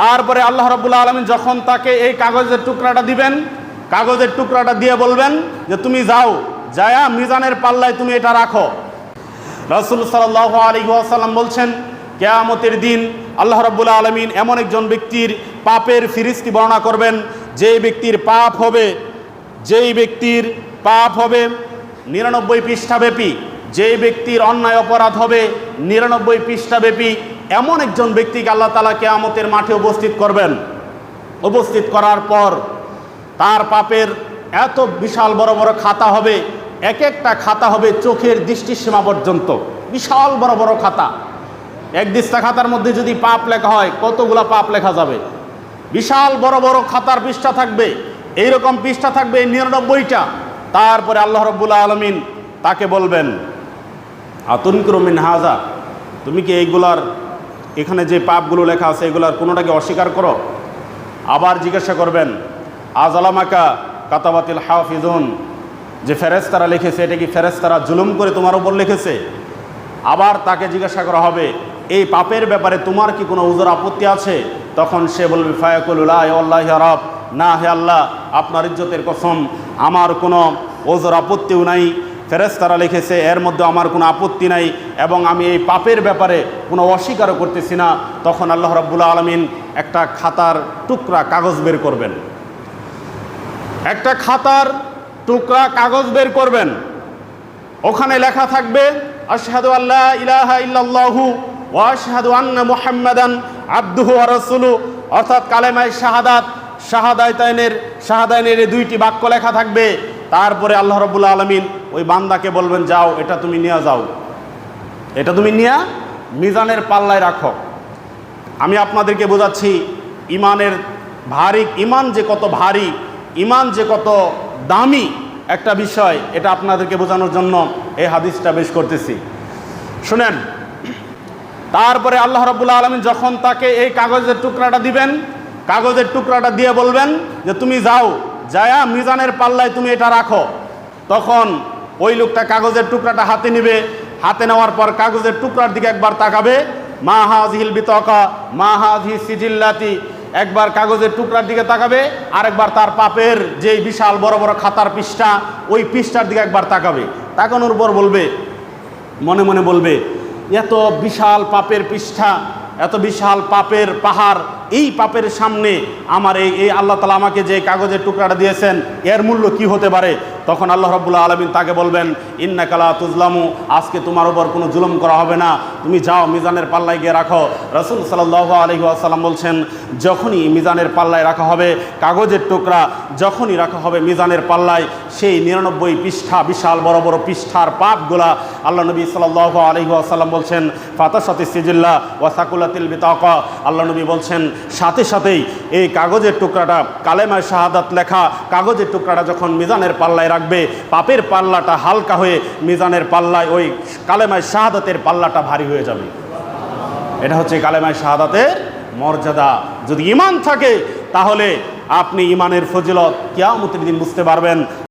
তারপরে আল্লাহ রবুল্লা আলমিন যখন তাকে এই কাগজের টুকরাটা দিবেন, কাগজের টুকরাটা দিয়ে বলবেন যে, তুমি যাও, যায়া মিজানের পাল্লায় তুমি এটা রাখো। রসুল সাল্লাহ আলী আসাল্লাম বলছেন, কেয়ামতের দিন আল্লাহ রব্বুল্লা আলমিন এমন একজন ব্যক্তির পাপের ফিরিস্তি বর্ণনা করবেন, যেই ব্যক্তির পাপ হবে, যেই ব্যক্তির পাপ হবে নিরানব্বই পৃষ্ঠাব্যাপী, যেই ব্যক্তির অন্যায় অপরাধ হবে নিরানব্বই পৃষ্ঠাব্যাপী এমন একজন ব্যক্তিকে আল্লাহ তালা কেয়ামতের মাঠে উপস্থিত করবেন। উপস্থিত করার পর তার পাপের এত বিশাল বড় বড় খাতা হবে, এক একটা খাতা হবে চোখের দৃষ্টিসীমা পর্যন্ত। বিশাল বড় বড় খাতা। এক দিস্তা খাতার মধ্যে যদি পাপ লেখা হয়, কতগুলা পাপ লেখা যাবে? বিশাল বড় বড় খাতার পৃষ্ঠা থাকবে এই রকম পৃষ্ঠা থাকবে নিরানব্বইটা। তারপরে আল্লাহ রব্বুল্লা আলমিন তাকে বলবেন আতুনকুরমিন হাজা? তুমি কি এইগুলার এখানে যে পাপগুলো লেখা আছে, এগুলার কোনোটাকে অস্বীকার করো? আবার জিজ্ঞাসা করবেন, আজ আলামাকা কাতাবাতিল হাফিজুন যে ফেরেস্তারা লিখেছে, এটা কি ফেরেস্তারা জুলুম করে তোমার উপর লিখেছে? আবার তাকে জিজ্ঞাসা করা হবে, এই পাপের ব্যাপারে তোমার কি কোনো উজোর আপত্তি আছে? তখন সে বলবে ফায়াকুল্লাহ রব, না, হে আল্লাহ, আপনার ইজ্জতের কসম, আমার কোনো ওজোর আপত্তিও নাই ফেরেস্তারা লিখেছে, এর মধ্যে আমার কোনো আপত্তি নাই এবং আমি এই পাপের ব্যাপারে কোনো অস্বীকারও করতেছি না। তখন আল্লাহ রাব্বুল আলমিন একটা খাতার টুকরা কাগজ বের করবেন। একটা খাতার টুকরা কাগজ বের করবেন। ওখানে লেখা থাকবে, আশহাদু আল্লাহ ইলাহা ইল্লাল্লাহু ওয়া আন্না মুহাম্মাদান আবদুহু ওয়া রাসূলু অর্থাৎ কালেমায়ে শাহাদাত শাহাদাইনের এই দুইটি বাক্য লেখা থাকবে তারপরে আল্লাহ রাব্বুল আলামিন ওই বান্দাকে বলবেন, যাও, এটা তুমি নিয়ে যাও। এটা তুমি নিয়ে মিজানের পাল্লায় রাখো। আমি আপনাদেরকে বোঝাচ্ছি, ইমানের ভারী, ইমান যে কত ভারী, ইমান যে কত দামি একটা বিষয়, এটা আপনাদেরকে বোঝানোর জন্য এই হাদিসটা বেশ করতেছি। শুনেন, তারপরে আল্লাহ রব্বুল্লা আলমিন যখন তাকে এই কাগজের টুকরাটা দিবেন, কাগজের টুকরাটা দিয়ে বলবেন যে, তুমি যাও যায়া মিজানের পাল্লায় তুমি এটা রাখো। তখন ওই লোকটা কাগজের টুকরাটা হাতে নেবে। হাতে নেওয়ার পর কাগজের টুকরার দিকে একবার তাকাবে। মা হাজিল বিতকা, মা হাজ হাজি সিজিল্লাতি। একবার কাগজের টুকরার দিকে তাকাবে, আরেকবার তার পাপের যে বিশাল বড় বড় খাতার পৃষ্ঠা, ওই পৃষ্ঠার দিকে একবার তাকাবে। তাকানোর পর বলবে, মনে মনে বলবে, এত বিশাল পাপের পৃষ্ঠা এত বিশাল পাপের পাহাড় এই পাপের সামনে আমার এই আল্লাহ তালা আমাকে যে কাগজের টুকরাটা দিয়েছেন, এর মূল্য কি হতে পারে? তখন আল্লাহ রব্বুল্লাহ আলমিন তাকে বলবেন ইন্না কালা তুজলামু আজকে তোমার ওপর কোনো জুলুম করা হবে না। তুমি যাও, মিজানের পাল্লায় গিয়ে রাখো। রসুল সাল্লাহ আলহি আসাল্লাম বলছেন, যখনই মিজানের পাল্লায় রাখা হবে, কাগজের টুকরা যখনই রাখা হবে মিজানের পাল্লায়, সেই নিরানব্বই পৃষ্ঠা, বিশাল বড় বড় পৃষ্ঠার পাপগুলা আল্লাহ নবী সাল্লাহ আলহি আসাল্লাম বলছেন ফাতা সাথে সিজিল্লা ওয়াসাকুল্লাতিল বিতাকা আল্লাহ নবী বলছেন, সাথে সাথেই এই কাগজের টুকরাটা, কালেমায় শাহাদাত লেখা কাগজের টুকরাটা যখন মিজানের পাল্লায় রাখবে পাপের পাল্লাটা হালকা হয়ে মিজানের পাল্লায় ওই কালেমায় শাহাদাতের পাল্লাটা ভারী হয়ে যাবে। এটা হচ্ছে কালেমায় শাহাদাতের মর্যাদা। যদি ইমান থাকে, তাহলে আপনি ইমানের ফজিলত কিয়ামতের দিন বুঝতে পারবেন।